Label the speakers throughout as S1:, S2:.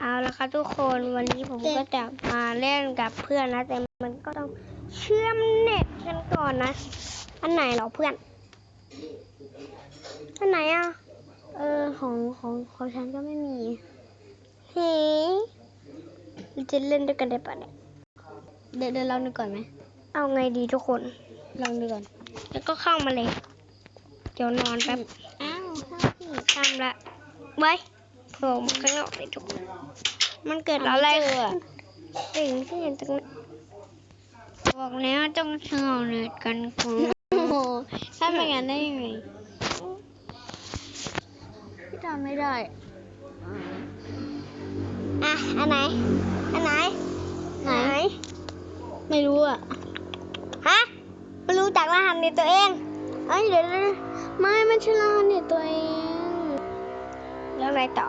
S1: เอาละครับทุกคนวันนี้ผมก็จะมาเล่นกับเพื่อนนะ แต่มันก็ต้องเชื่อมเน็ตกันก่อนนะ อันไหนเหรอเพื่อน อันไหนอะ เออของของของฉันก็ไม่มีเฮ้เราจะเล่นด้วยกันได้ปะเนี่ย
S2: เดี๋ยวเดี๋ยวลองดูก่อนไหม
S1: เอาไงดีทุกคน
S2: ลองดูก่อน
S1: แล้วก็เข้ามาเลย เดี๋ยวนอนแป๊บ
S2: อ้าวพี่
S1: ทำละไว้ โผล่มาข้างนอกเลยทุกคนมันเกิดอะไร
S2: เจอ
S1: ขึ้นสิ่งที่เห็นตรงนี้บอกแล้วต้องเชื่อมเน็ตกันก่อน
S2: โอ้โหถ้าไม่งั้นได้ยังไงพี่ทำไม่ได้
S1: อะ อันไหน อันไหน
S2: ไหน ไม่รู้อะ
S1: ฮะ ไม่รู้จักรหัสในตัวเอง
S2: เอ้ยเดี๋ยวเดี๋ยวไม่
S1: อะไรต่อ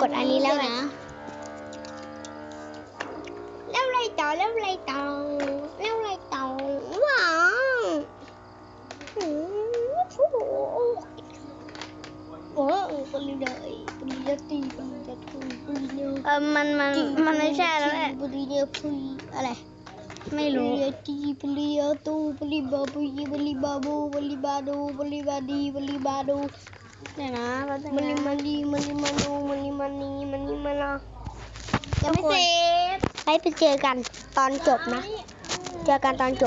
S1: กดอันนี้แล้วไง
S2: นะ
S1: แล้วอะไรต่อแล้วอะไรต่อแล้วอะไรต่อว้าวโอ้โหโอ้โหปริญญาเอกปริญญาตรีปริญญาโทปริญญา
S2: เออมันมันมันไม่ใช่แล้วแหละ
S1: ปริญญาตรีอะไร
S2: ไม่รู้
S1: ปริญญาตรีปริญญาโตูปริบาบุยปริบาบูปริบาดูปริบาดีปริบาดู
S2: เดี๋ยวนะแป๊บนึง
S1: มัน
S2: นะ
S1: นี่มันดีมันนี่มันดูมันนี่มันนี่มันนี่มันละ
S2: ยังไม่เสร็จ
S1: ไปไปเจอกันตอนจบนะ เจอกันตอนจบ